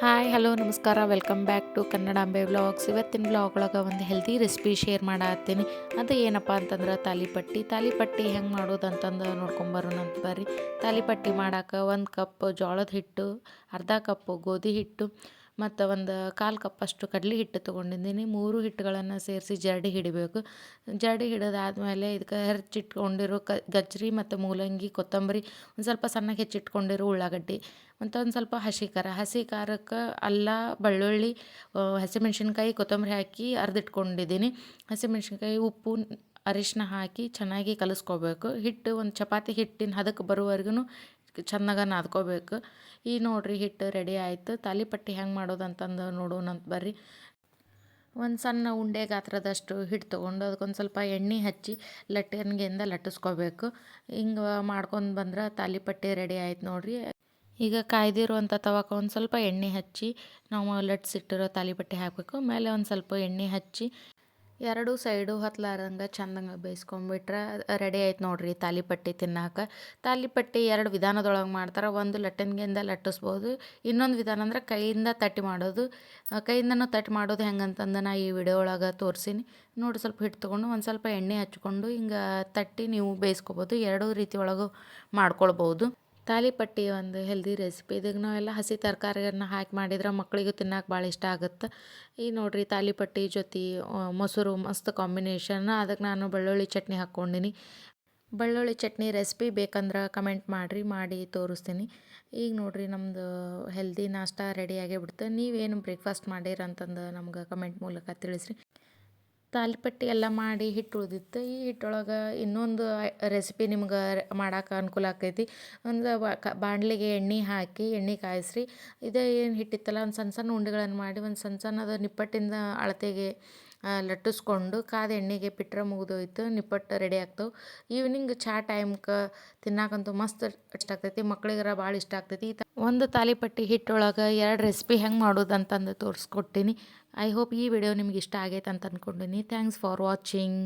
Hi, hello, ನಮಸ್ಕಾರ. Welcome back to Kannada Ambe vlogs. ಇವತ್ತಿನ blog ಒಳಗೆ ಒಂದು ಹೆಲ್ದಿ ರೆಸಿಪಿ ಶೇರ್ ಮಾಡತ್ತೀನಿ. ಅದು ಏನಪ್ಪ ಅಂತಂದ್ರೆ ತಾಲಿಪಟ್ಟಿ. ತಾಲಿಪಟ್ಟಿ ಹೆಂಗೆ ಮಾಡೋದು ಅಂತಂದು ನೋಡ್ಕೊಂಬರೋಣ ಅಂತ ಬರ್ರಿ. ತಾಲಿಪಟ್ಟಿ ಮಾಡಕ್ಕೆ ಒಂದು ಕಪ್ ಜೋಳದ ಹಿಟ್ಟು, ಅರ್ಧ ಕಪ್ಪು ಗೋಧಿ ಹಿಟ್ಟು ಮತ್ತು ಒಂದು ಕಾಲು ಕಪ್ಪಷ್ಟು ಕಡಲೆ ಹಿಟ್ಟು ತೊಗೊಂಡಿದ್ದೀನಿ. ಮೂರು ಹಿಟ್ಟುಗಳನ್ನು ಸೇರಿಸಿ ಜರಡಿ ಹಿಡಿಬೇಕು. ಜರಡಿ ಹಿಡಿದಾದ್ಮೇಲೆ ಇದಕ್ಕೆ ಹೆಚ್ಚಿಟ್ಕೊಂಡಿರೋ ಕ, ಗಜ್ಜರಿ ಮತ್ತು ಮೂಲಂಗಿ, ಕೊತ್ತಂಬರಿ ಒಂದು ಸ್ವಲ್ಪ ಸಣ್ಣಗೆ ಹೆಚ್ಚಿಟ್ಕೊಂಡಿರೋ ಉಳ್ಳಾಗಡ್ಡಿ ಮತ್ತು ಒಂದು ಸ್ವಲ್ಪ ಹಸಿ ಖಾರ ಹಸಿ ಖಾರಕ್ಕೆ ಅಲ್ಲ, ಬೆಳ್ಳುಳ್ಳಿ ಹಸಿಮೆಣ್ಸಿನ್ಕಾಯಿ, ಕೊತ್ತಂಬರಿ ಹಾಕಿ ಅರ್ದಿಟ್ಕೊಂಡಿದ್ದೀನಿ. ಹಸಿಮೆಣ್ಸಿನ್ಕಾಯಿ, ಉಪ್ಪು ಅರಿಶಿನ ಹಾಕಿ ಚೆನ್ನಾಗಿ ಕಲಿಸ್ಕೋಬೇಕು. ಹಿಟ್ಟು ಒಂದು ಚಪಾತಿ ಹಿಟ್ಟಿನ ಹದಕ್ಕೆ ಬರೋವರೆಗೂ ಚೆನ್ನಾಗ ನಾದ್ಕೋಬೇಕು. ಈ ನೋಡ್ರಿ ಹಿಟ್ಟು ರೆಡಿ ಆಯಿತು. ತಾಲಿಪಟ್ಟಿ ಹೆಂಗೆ ಮಾಡೋದು ಅಂತಂದು ನೋಡೋಣ ಅಂತ ಬರ್ರಿ. ಒಂದು ಸಣ್ಣ ಉಂಡೆ ಗಾತ್ರದಷ್ಟು ಹಿಟ್ಟು ತೊಗೊಂಡು ಅದಕ್ಕೊಂದು ಸ್ವಲ್ಪ ಎಣ್ಣೆ ಹಚ್ಚಿ ಲಟ್ಟಣಿಗೆಯಿಂದ ಲಟ್ಟಿಸ್ಕೋಬೇಕು. ಹಿಂಗೆ ಮಾಡ್ಕೊಂಡು ಬಂದ್ರೆ ತಾಲಿಪಟ್ಟಿ ರೆಡಿ ಆಯ್ತು ನೋಡಿರಿ. ಈಗ ಕಾಯ್ದಿರುವಂಥ ತವಕ ಒಂದು ಸ್ವಲ್ಪ ಎಣ್ಣೆ ಹಚ್ಚಿ ನಾವು ಲಟ್ಸಿಟ್ಟಿರೋ ತಾಲಿಪಟ್ಟಿ ಹಾಕಬೇಕು. ಮೇಲೆ ಒಂದು ಸ್ವಲ್ಪ ಎಣ್ಣೆ ಹಚ್ಚಿ ಎರಡು ಸೈಡು ಹತ್ಲಾರ್ದಂಗೆ ಚಂದಂಗೆ ಬೇಯಿಸ್ಕೊಂಬಿಟ್ರೆ ರೆಡಿ ಆಯ್ತು ನೋಡಿರಿ ತಾಲಿಪಟ್ಟಿ ತಿನ್ನಾಕ. ತಾಲಿಪಟ್ಟಿ ಎರಡು ವಿಧಾನದೊಳಗೆ ಮಾಡ್ತಾರೆ. ಒಂದು ಲಟ್ಟಣಿಗೆಯಿಂದ ಲಟ್ಟಿಸ್ಬೋದು. ಇನ್ನೊಂದು ವಿಧಾನ ಅಂದ್ರೆ ಕೈಯಿಂದ ತಟ್ಟಿ ಮಾಡೋದು. ಕೈಯಿಂದನೂ ತಟ್ಟಿ ಮಾಡೋದು ಹೆಂಗಂತಂದು ನಾ ಈ ವಿಡಿಯೋ ಒಳಗೆ ತೋರಿಸೀನಿ. ನೋಡಿ ಸ್ವಲ್ಪ ಹಿಟ್ಟು ತೊಗೊಂಡು ಒಂದು ಸ್ವಲ್ಪ ಎಣ್ಣೆ ಹಚ್ಕೊಂಡು ಹಿಂಗೆ ತಟ್ಟಿ ನೀವು ಬೇಯಿಸ್ಕೊಬೋದು. ಎರಡೂ ರೀತಿ ಒಳಗೂ ಮಾಡ್ಕೊಳ್ಬೋದು. ತಾಲಿಪಟ್ಟಿ ಒಂದು ಹೆಲ್ದಿ ರೆಸಿಪಿ ಇದಕ್ಕೆ ನಾವೆಲ್ಲ ಹಸಿ ತರಕಾರಿಯನ್ನ ಹಾಕಿ ಮಾಡಿದ್ರೆ ಮಕ್ಕಳಿಗೂ ತಿನ್ನಕ್ಕೆ ಭಾಳ ಇಷ್ಟ ಆಗುತ್ತೆ. ಈ ನೋಡಿರಿ ತಾಲಿಪಟ್ಟಿ ಜೊತೆ ಮೊಸರು ಮಸ್ತ್ ಕಾಂಬಿನೇಷನ್ ಅದಕ್ಕೆ ನಾನು ಬೆಳ್ಳುಳ್ಳಿ ಚಟ್ನಿ ಹಾಕ್ಕೊಂಡಿನಿ. ಬೆಳ್ಳುಳ್ಳಿ ಚಟ್ನಿ ರೆಸಿಪಿ ಬೇಕಂದ್ರೆ ಕಮೆಂಟ್ ಮಾಡಿರಿ, ಮಾಡಿ ತೋರಿಸ್ತೀನಿ. ಈಗ ನೋಡಿರಿ ನಮ್ಮದು ಹೆಲ್ದಿ ನಾಷ್ಟ ರೆಡಿ ಆಗೇ ನೀವೇನು ಬ್ರೇಕ್ಫಾಸ್ಟ್ ಮಾಡಿರಂತಂದು ನಮ್ಗೆ ಕಮೆಂಟ್ ಮೂಲಕ ತಿಳಿಸ್ರಿ. ತಾಲಿಪಟ್ಟಿ ಎಲ್ಲ ಮಾಡಿ ಹಿಟ್ಟು ಉಳಿದಿತ್ತು ಈ ಹಿಟ್ಟೊಳಗೆ ಇನ್ನೊಂದು ರೆಸಿಪಿ ನಿಮ್ಗೆ ಮಾಡಕ್ಕೆ ಅನುಕೂಲ ಆಕೈತಿ. ಒಂದು ಬಾಣಲಿಗೆ ಎಣ್ಣೆ ಹಾಕಿ, ಎಣ್ಣೆ ಕಾಯಿಸ್ರಿ. ಇದೇ ಏನು ಹಿಟ್ಟಿತ್ತಲ್ಲ, ಒಂದು ಸಣ್ಣ ಸಣ್ಣ ಉಂಡೆಗಳನ್ನು ಮಾಡಿ, ಒಂದು ಸಣ್ಣ ಸಣ್ಣದ ನಿಪ್ಪಟ್ಟಿಂದ ಅಳತೆಗೆ ಲಟ್ಟಿಸ್ಕೊಂಡು ಕಾದ ಎಣ್ಣೆಗೆ ಪಿಟ್ರ ಮುಗಿದೋಯ್ತು, ನಿಪ್ಪಟ್ಟು ರೆಡಿ ಆಗ್ತವೆ. ಈವ್ನಿಂಗ್ ಚಾ ಟೈಮ್ಗೆ ತಿನ್ನಾಕಂತೂ ಮಸ್ತ್ ಇಷ್ಟ ಆಗ್ತೈತಿ, ಮಕ್ಳಿಗರ ಭಾಳ ಇಷ್ಟ ಆಗ್ತೈತಿ. ಒಂದು ತಾಲಿಪಟ್ಟಿ ಹಿಟ್ಟೊಳಗೆ ಎರಡು ರೆಸಿಪಿ ಹೆಂಗೆ ಮಾಡೋದು ಅಂತಂದು ತೋರಿಸ್ಕೊಟ್ಟಿನಿ. ಐ ಹೋಪ್ ಈ ವಿಡಿಯೋ ನಿಮ್ಗೆ ಇಷ್ಟ ಆಗೈತೆ ಅಂತ ಅಂದ್ಕೊಂಡಿನಿ ಥ್ಯಾಂಕ್ಸ್ ಫಾರ್ ವಾಚಿಂಗ್